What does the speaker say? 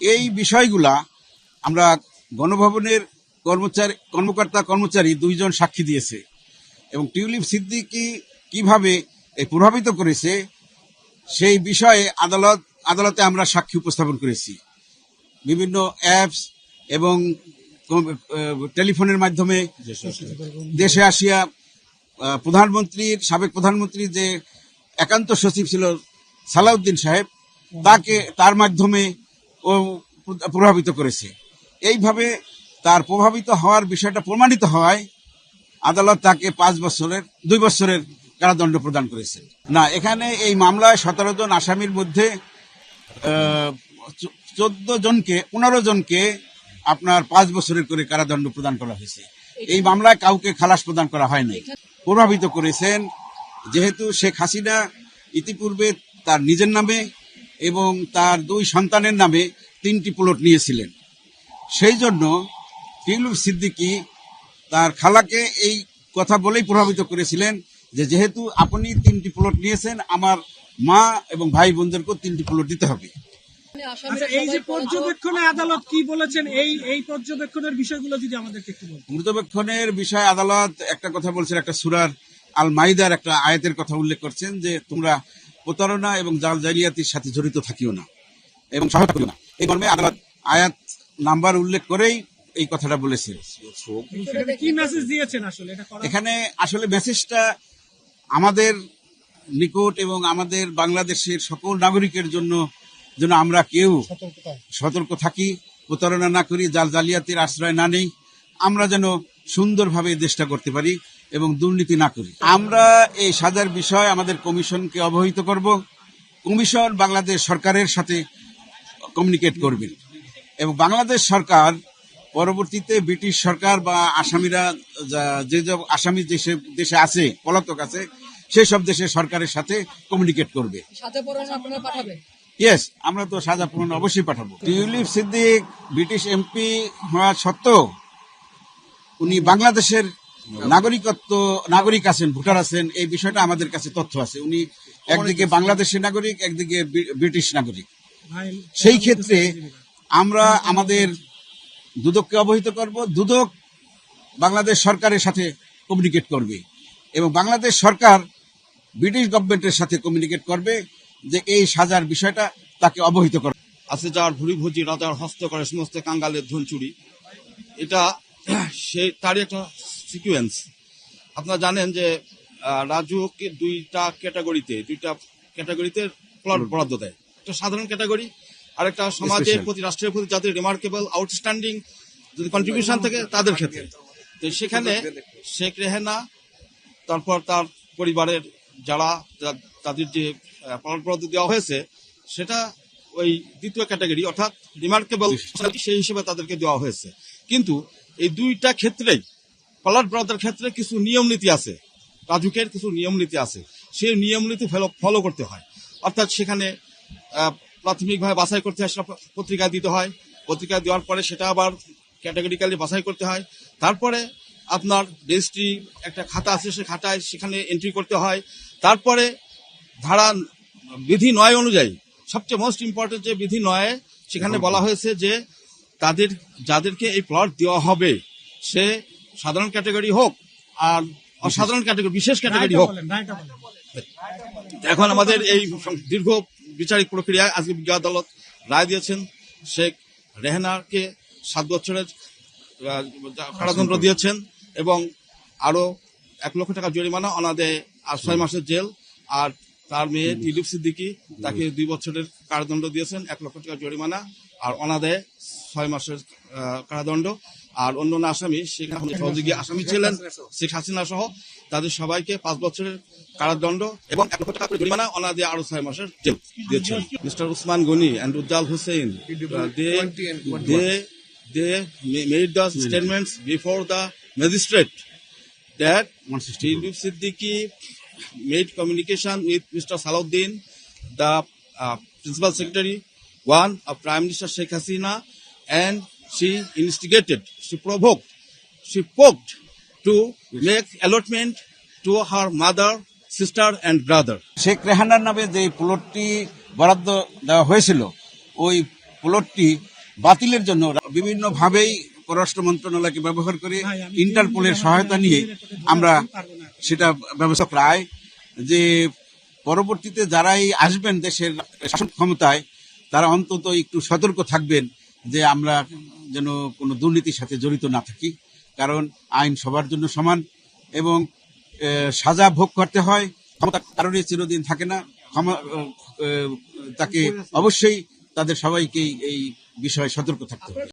এই বিষয়গুলা আমরা গণভবনের কর্মচারী, কর্মকর্তা কর্মচারী দুইজন সাক্ষী দিয়েছে। এবং টিউলিপ সিদ্দিকি কীভাবে প্রভাবিত করেছে, সেই বিষয়ে আদালত, আদালতে আমরা সাক্ষী উপস্থাপন করেছি। বিভিন্ন অ্যাপস এবং টেলিফোনের মাধ্যমে দেশে আসিয়া প্রধানমন্ত্রীর, সাবেক প্রধানমন্ত্রী যে একান্ত সচিব ছিল সালাউদ্দিন সাহেব, তাকে, তার মাধ্যমে ও প্রভাবিত করেছে। এইভাবে তার প্রভাবিত হওয়ার বিষয়টা প্রমাণিত হওয়ায় আদালত তাকে পাঁচ বছরের, দুই বছরের কারাদণ্ড প্রদান করেছে। না, এখানে এই মামলায় সতেরো জন আসামির মধ্যে চোদ্দ জনকে, পনেরো জনকে আপনার পাঁচ বছরের করে কারাদণ্ড প্রদান করা হয়েছে। এই মামলায় কাউকে খালাস প্রদান করা হয়নি প্রভাবিত করেছেন, যেহেতু শেখ হাসিনা ইতিপূর্বে তার নিজের নামে এবং তার দুই সন্তানের নামে তিনটি প্লট নিয়েছিলেন। সেই জন্য টিউলুপ সিদ্দিকী তার খালাকে এই কথা বলেই প্রভাবিত করেছিলেন যে যেহেতু আপনি তিনটি প্লট নিয়েছেন আমার মা এবং ভাই বোনদেরকেও তিনটি প্লট দিতে হবে। আচ্ছা এই যে পর্যবেক্ষণে আদালত কি বলেছেন? এই এই পর্যবেক্ষণের বিষয়গুলো যদি আমাদেরকে একটু মৃতবেক্ষণের বিষয়ে আদালত একটা কথা বলছেন একটা সুরার আল মাইদার একটা আয়াতের কথা উল্লেখ করছেন যে তোমরা প্রতারণা এবং জাল জালিয়াতির সাথে জড়িত থাকিও না এবং সহায়তা করিও না। এই মর্মে আদালত আয়াত নাম্বার উল্লেখ করেই এই কথাটা বলেছে। এখানে আসলে? মেসেজটা আমাদের নিকট এবং আমাদের বাংলাদেশের সকল নাগরিকের জন্য যেন আমরা কেউ সতর্ক থাকি প্রতারণা না করি জাল জালিয়াতির আশ্রয় না নেই আমরা যেন সুন্দরভাবে দেশটা করতে পারি। এবং দুর্নীতি না করি। আমরা এই সাজার বিষয় আমাদের কমিশনকে অবহিত করব। কমিশন বাংলাদেশ সরকারের সাথে কমিউনিকেট করবেন। এবং বাংলাদেশ সরকার পরবর্তীতে ব্রিটিশ সরকার বা আসামিরা যা- যে আসামি দেশে দেশে আছে পলাতক আছে সেই সব দেশের সরকারের সাথে কমিউনিকেট করবে। ইয়েস আমরা তো সাজা পূরণ অবশ্যই পাঠাবো। টিউলিপ সিদ্দিক ব্রিটিশ এমপি হওয়া সত্ত্বেও উনি বাংলাদেশের নাগরিকত্ব নাগরিক আছেন ভোটার আছেন এই বিষয়টা আমাদের কাছে তথ্য আছে। উনি একদিকে বাংলাদেশের নাগরিক একদিকে ব্রিটিশ নাগরিক। সেই ক্ষেত্রে আমরা আমাদের দুদককে অবহিত করব দুদক বাংলাদেশ সরকারের সাথে কমিউনিকেট করবে এবং বাংলাদেশ সরকার ব্রিটিশ গভর্নমেন্টের সাথে কমিউনিকেট করবে যে এই সাজার বিষয়টা তাকে অবহিত করবে আছে যার ভুরি ভুজি রাজার হস্ত করে সমস্ত কাঙ্গালের ধন চুরি এটা সেই তারই একটা সিকুয়েন্স আপনারা জানেন যে আহ, রাজুকে দুইটা ক্যাটাগরিতে দুইটা ক্যাটাগরিতে প্লট বরাদ্দ দেয়। একটা সাধারণ ক্যাটাগরি আর একটা সমাজের প্রতি রাষ্ট্রের প্রতি যাদের রিমার্কেবল আউটস্ট্যান্ডিং যদি কন্ট্রিবিউশন থাকে তাদের ক্ষেত্রে। তো সেখানে শেখ রেহেনা তারপর তার পরিবারের যারা তাদের যে প্লট বরাদ্দ দেওয়া হয়েছে সেটা ওই দ্বিতীয় ক্যাটাগরি অর্থাৎ রিমার্কেবল সেই হিসেবে তাদেরকে দেওয়া হয়েছে। কিন্তু এই দুইটা ক্ষেত্রেই প্লট ব্রাদার ক্ষেত্রে কিছু নিয়ম নীতি আছে। রাজুকের কিছু নিয়ম নীতি আছে। সেই নিয়ম নীতি ফলো করতে হয়। অর্থাৎ সেখানে প্রাথমিকভাবে বাছাই করতে হয়, সেটা পত্রিকা দিতে হয়। পত্রিকা দেওয়ার পরে সেটা আবার ক্যাটাগরিক্যালি বাছাই করতে হয়। তারপরে আপনার রেজিস্ট্রি একটা খাতা আছে, সে খাতায় সেখানে এন্ট্রি করতে হয়। তারপরে ধারা বিধি নয় অনুযায়ী, সবচেয়ে মোস্ট ইম্পর্টেন্ট যে বিধি নয়ে, সেখানে বলা হয়েছে যে তাদের, যাদেরকে এই প্লট দেওয়া হবে, সে সাধারণ ক্যাটাগরি হোক আর অসাধারণ ক্যাটাগরি বিশেষ ক্যাটাগরি হোক। বলেন রায়টা বলেন। এখন আমাদের এই দীর্ঘ বিচারিক প্রক্রিয়ায় আজকে বিজ্ঞ আদালত রায় দিয়েছেন। শেখ রেহনাকে সাত বছরের কারাদণ্ড দিয়েছেন এবং আরও এক লক্ষ টাকা জরিমানা অনাদে আর ছয় মাসের জেল। আর তার মেয়ে দিলীপ সিদ্দিকি তাকে দুই বছরের কারাদণ্ড দিয়েছেন এক লক্ষ টাকা জরিমানা। আর অনাদায়ে ছয় মাসের কারাদণ্ড। আর অন্যান্য আসামি সেখানে সহযোগী আসামি। ছিলেন শেখ হাসিনা সহ। তাদের সবাইকে পাঁচ বছরের কারাদণ্ড এবং এক লক্ষ টাকা করে জরিমানা অনাদি আরও ছয় মাসের জেল দিয়েছেন। Mister Usman Gani and Ujjal Hussain they they they made the statements before the magistrate that স্টিলবি Siddiqui made communication with mister Salauddin the principal secretary one of prime minister Sheikh Hasina and she instigated she provoked, she poked to make allotment to her mother, sister, and brother. Sheikh রেহানার নামে যে প্লটটি বরাদ্দ দেওয়া হয়েছিল ওই প্লটটি বাতিলের জন্য বিভিন্ন ভাবেই পররাষ্ট্র মন্ত্রণালয়কে ব্যবহার করে আমি ইন্টারপোলের সহায়তা নিয়ে আমরা। সেটা ব্যবস্থা প্রায় যে পরবর্তীতে যারাই আসবেন দেশের শাসন ক্ষমতায় তারা অন্তত একটু সতর্ক থাকবেন যে আমরা যেন কোনো দুর্নীতির সাথে জড়িত না থাকি কারণ আইন সবার জন্য সমান এবং সাজা ভোগ করতে হয় ক্ষমতা কারণে চিরদিন থাকে না তাকে অবশ্যই তাদের সবাইকেই এই বিষয়ে সতর্ক থাকতে হবে।